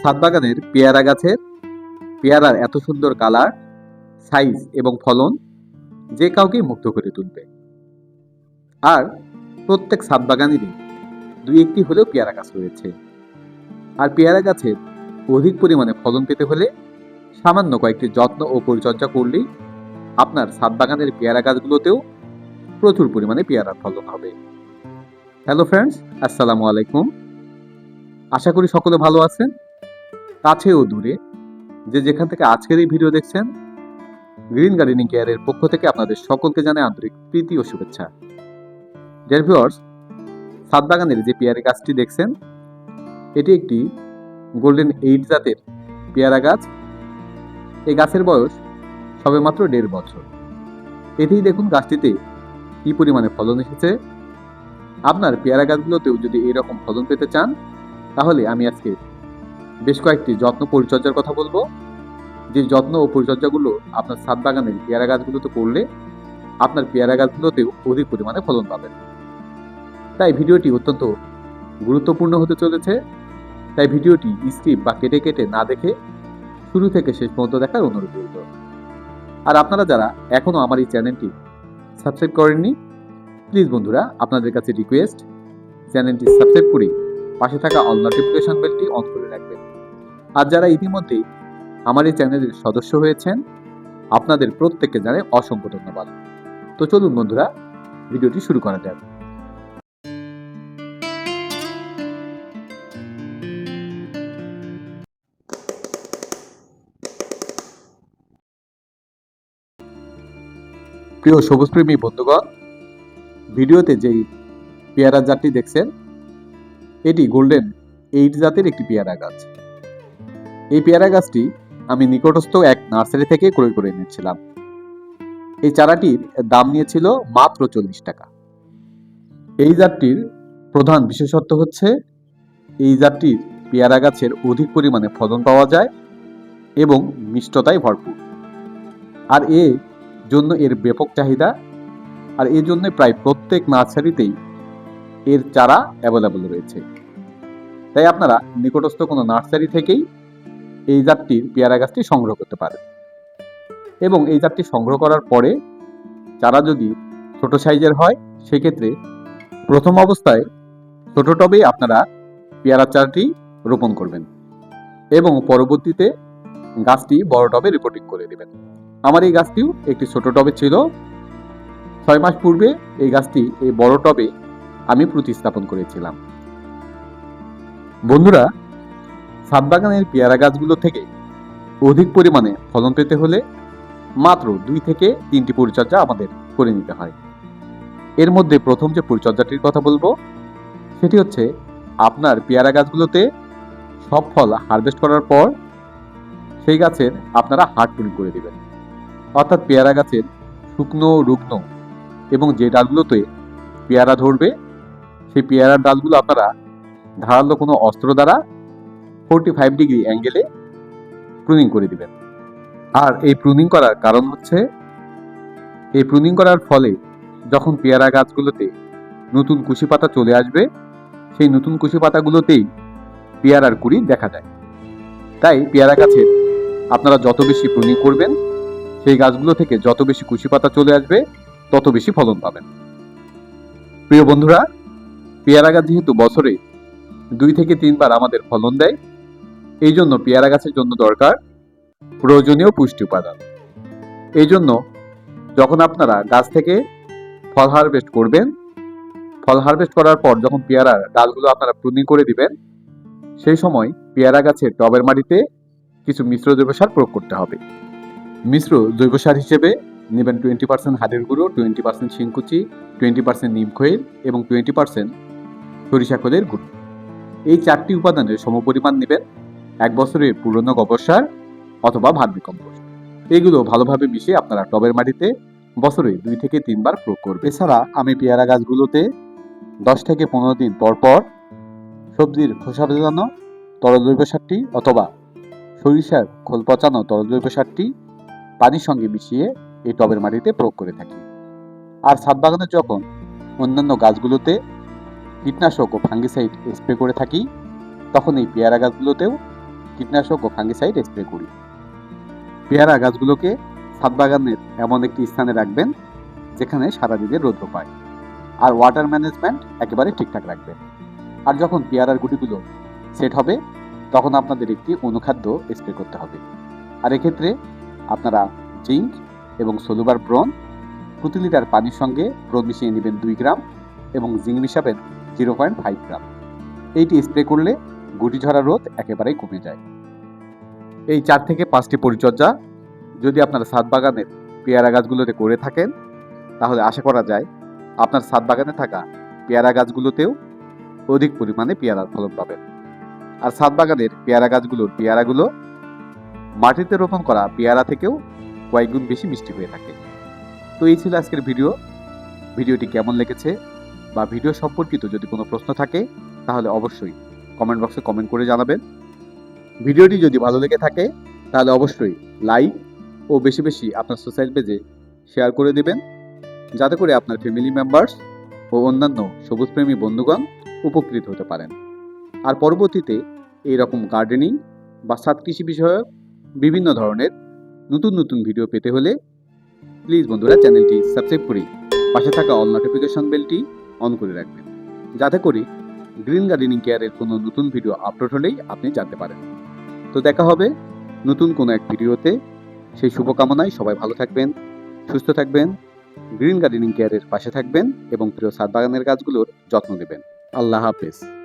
ছাদ বাগানের পেয়ারা গাছের পেয়ারার এত সুন্দর কালার, সাইজ এবং ফলন যে কাউকে মুগ্ধ করে তুলবে। আর প্রত্যেক ছাদ বাগানেরই দুই একটি হলেও পেয়ারা গাছ রয়েছে। আর পেয়ারা গাছের অধিক পরিমাণে ফলন পেতে হলে সামান্য কয়েকটি যত্ন ও পরিচর্যা করলেই আপনার ছাদ বাগানের পেয়ারা গাছগুলোতেও প্রচুর পরিমাণে পেয়ারার ফলন হবে। হ্যালো ফ্রেন্ডস, আসসালামু আলাইকুম। আশা করি সকলে ভালো আছেন। কাছে ও দূরে, যে যেখান থেকে আজকের এই ভিডিও দেখছেন, গ্রিন গার্ডেনিং কেয়ারের পক্ষ থেকে আপনাদের সকলকে জানাই আন্তরিক প্রীতি ও শুভেচ্ছা। ডিয়ার ভিউয়ার্স ছাদ বাগানের যে পেয়ারা গাছটি দেখছেন, এটি একটি গোল্ডেন এইট জাতের পেয়ারা গাছ। এই গাছের বয়স সবেমাত্র দেড় বছর। এতেই দেখুন গাছটিতে কি পরিমাণে ফলন এসেছে। আপনার পেয়ারা গাছগুলোতেও যদি এরকম ফলন পেতে চান, তাহলে আমি আজকে বেশ কয়েকটি যত্ন পরিচর্যার কথা বলব। যে যত্ন ও পরিচর্যাগুলো আপনার ছাদ বাগানের পেয়ারা গাছগুলোতে করলে আপনার পেয়ারা গাছগুলোতেও অধিক পরিমাণে ফলন পাবেন। তাই ভিডিওটি অত্যন্ত গুরুত্বপূর্ণ হতে চলেছে। তাই ভিডিওটি স্ক্রিপ বা কেটে কেটে না দেখে শুরু থেকে শেষ পর্যন্ত দেখার অনুরোধ রইল। আর আপনারা যারা এখনও আমার এই চ্যানেলটি সাবস্ক্রাইব করেননি, প্লিজ বন্ধুরা, আপনাদের কাছে রিকোয়েস্ট, চ্যানেলটি সাবস্ক্রাইব করে পাশে থাকা অল নোটিফিকেশন বেলটি অন করে রাখবেন। আর যারা ইতিমধ্যে আমার এই চ্যানেলের সদস্য হয়েছেন, আপনাদের প্রত্যেককে জানাই অসংখ্য ধন্যবাদ। তো চলুন বন্ধুরা, ভিডিওটি শুরু করা যাক। প্রিয় সবুজপ্রেমী বন্ধুগণ, ভিডিওতে যেই পেয়ারা জাতটি দেখছেন, এটি গোল্ডেন এইট জাতের একটি পেয়ারা গাছ। এই পেয়ারা গাছটি আমি নিকটস্থ এক নার্সারি থেকে ক্রয় করে এনেছিলাম। এই চারাটির দাম নিয়েছিল মাত্র চল্লিশ টাকা। এই জাতটির প্রধান বিশেষত্ব হচ্ছে, এই জাতটির পেয়ারা গাছের অধিক পরিমাণে ফলন পাওয়া যায় এবং মিষ্টতায় ভরপুর। আর এ জন্য এর ব্যাপক চাহিদা, আর এর জন্য প্রায় প্রত্যেক নার্সারিতেই এর চারা অ্যাভেলেবল রয়েছে। তাই আপনারা নিকটস্থ কোনো নার্সারি থেকেই এই জাতটির পেয়ারা গাছটি সংগ্রহ করতে পারেন এবং এই জাতটি সংগ্রহ করার পরে চারা যদি ছোট সাইজের হয়, সেক্ষেত্রে প্রথম অবস্থায় ছোট টবেই আপনারা পেয়ারা চারাটি রোপণ করবেন এবং পরবর্তীতে গাছটি বড় টবে রিপোর্টিং করে দেবেন। আমার এই গাছটিও একটি ছোট টবে ছিল। ছয় মাস পূর্বে এই গাছটি এই বড় টবে আমি প্রতিস্থাপন করেছিলাম। বন্ধুরা ছাদ বাগানের পেয়ারা গাছগুলো থেকে অধিক পরিমাণে ফলন পেতে হলে মাত্র দুই থেকে তিনটি পরিচর্যা আমাদের করে নিতে হয়। এর মধ্যে প্রথম যে পরিচর্যাটির কথা বলব, সেটি হচ্ছে আপনার পেয়ারা গাছগুলোতে সব ফল হারভেস্ট করার পর সেই গাছের আপনারা হাট পুনি করে দেবেন। অর্থাৎ পেয়ারা গাছের শুকনো রুগ্ন এবং যে ডালগুলোতে পেয়ারা ধরবে, সেই পেয়ারার ডালগুলো আপনারা ধারালো কোনো অস্ত্র দ্বারা ফোরটি ফাইভ ডিগ্রি অ্যাঙ্গেলে প্রুনিং করে দিবেন। আর এই প্রুনিং করার কারণ হচ্ছে, এই প্রুনিং করার ফলে যখন পেয়ারা গাছগুলোতে নতুন কুশি পাতা চলে আসবে, সেই নতুন কুশি পাতাগুলোতেই পেয়ারার কুড়ি দেখা যায়। তাই পেয়ারা গাছের আপনারা যত বেশি প্রুনিং করবেন, সেই গাছগুলো থেকে যত বেশি কুশি পাতা চলে আসবে, তত বেশি ফলন পাবেন। প্রিয় বন্ধুরা, পেয়ারা গাছ যেহেতু বছরে দুই থেকে তিনবার আমাদের ফলন দেয় এই জন্য পেয়ারা গাছের জন্য দরকার প্রয়োজনীয় পুষ্টি উপাদান। এই জন্য যখন আপনারা গাছ থেকে ফল হারভেস্ট করবেন, ফল হারভেস্ট করার পর যখন পেয়ারার ডালগুলো আপনারা প্রুনিং করে দিবেন, সেই সময় পেয়ারা গাছের টবের মাটিতে কিছু মিশ্র জৈব সার প্রয়োগ করতে হবে। মিশ্র জৈব সার হিসেবে নেবেন টোয়েন্টি পার্সেন্ট হাড়ের গুঁড়ো টোয়েন্টি পার্সেন্ট শিংকুচি টোয়েন্টি পার্সেন্ট নিম খৈল এবং টোয়েন্টি পার্সেন্ট সরিষা খোলের গুঁড়ো। এই চারটি উপাদানের সমপরিমাণ নেবেন এক বছরের পুরনো গোবর সার অথবা ভার্মি কম্পোস্ট। এগুলো ভালোভাবে মিশিয়ে আপনারা টবের মাটিতে বছরে দুই থেকে তিনবার প্রয়োগ করবেন। এছাড়া আমি পেয়ারা গাছগুলোতে দশ থেকে পনেরো দিন পর পর সবজির খোসা ভেজানো তরল জৈব সারটি অথবা সরিষার খোল পচানো তরল জৈব সারটি পানির সঙ্গে মিশিয়ে এই টবের মাটিতে প্রয়োগ করে থাকি। আর ছাদ বাগানে যখন অন্যান্য গাছগুলোতে কীটনাশক ও ফাঙ্গিসাইড স্প্রে করে থাকি, তখন এই পেয়ারা গাছগুলোতেও কীটনাশক ও ফাঙ্গিসাইড স্প্রে করি। পেয়ারা গাছগুলোকে ছাদ বাগানের এমন একটি স্থানে রাখবেন, যেখানে সারাদিনে রৌদ্র পায়। আর ওয়াটার ম্যানেজমেন্ট একেবারে ঠিকঠাক রাখবেন। আর যখন পেয়ারার গুটিগুলো সেট হবে, তখন আপনাদের একটি অনুখাদ্য স্প্রে করতে হবে। আর এক্ষেত্রে আপনারা জিঙ্ক এবং সোলুবার ব্রন প্রতি লিটার পানির সঙ্গে ব্রন মিশিয়ে নেবেন দুই গ্রাম এবং জিঙ্ক মিশাবেন জিরো পয়েন্ট ফাইভ গ্রাম। এইটি স্প্রে করলে গুটি ঝরা রোদ একেবারেই কমে যায়। এই চার থেকে পাঁচটি পরিচর্যা যদি আপনারা ছাদ বাগানের পেয়ারা গাছগুলোতে করে থাকেন, তাহলে আশা করা যায় আপনার ছাদ বাগানে থাকা পেয়ারা গাছগুলোতেও অধিক পরিমাণে পেয়ারার ফলন পাবেন। আর ছাদ বাগানের পেয়ারা গাছগুলোর পেয়ারাগুলো মাটিতে রোপণ করা পেয়ারা থেকেও কয়েকগুণ বেশি মিষ্টি হয়ে থাকে। তো এই ছিল আজকের ভিডিও। ভিডিওটি কেমন লেগেছে বা ভিডিও সম্পর্কিত যদি কোনো প্রশ্ন থাকে, তাহলে অবশ্যই কমেন্ট বক্সে কমেন্ট করে জানাবেন। ভিডিওটি যদি ভালো লেগে থাকে, তাহলে অবশ্যই লাইক ও বেশি বেশি আপনার সোশ্যাল পেজে শেয়ার করে দেবেন। যাতে করে আপনার ফ্যামিলি মেম্বার্স ও অন্যান্য সবুজপ্রেমী বন্ধুগণ উপকৃত হতে পারেন। আর পরবর্তীতে এই রকম গার্ডেনিং বা সাত কৃষি বিষয়ক বিভিন্ন ধরনের নতুন নতুন ভিডিও পেতে হলে প্লিজ বন্ধুরা চ্যানেলটি সাবস্ক্রাইব করে পাশে থাকা অল নোটিফিকেশন বেলটি অন করে রাখবেন। যাতে করে গ্রিন গার্ডেনিং কেয়ারের কোনো নতুন ভিডিও আপলোড হলেই আপনি জানতে পারেন। তো দেখা হবে নতুন কোনো এক ভিডিওতে। সেই শুভকামনায় সবাই ভালো থাকবেন, সুস্থ থাকবেন, গ্রিন গার্ডেনিং কেয়ারের পাশে থাকবেন এবং প্রিয় সাত বাগানের গাছগুলোর যত্ন নেবেন। আল্লাহ হাফেজ।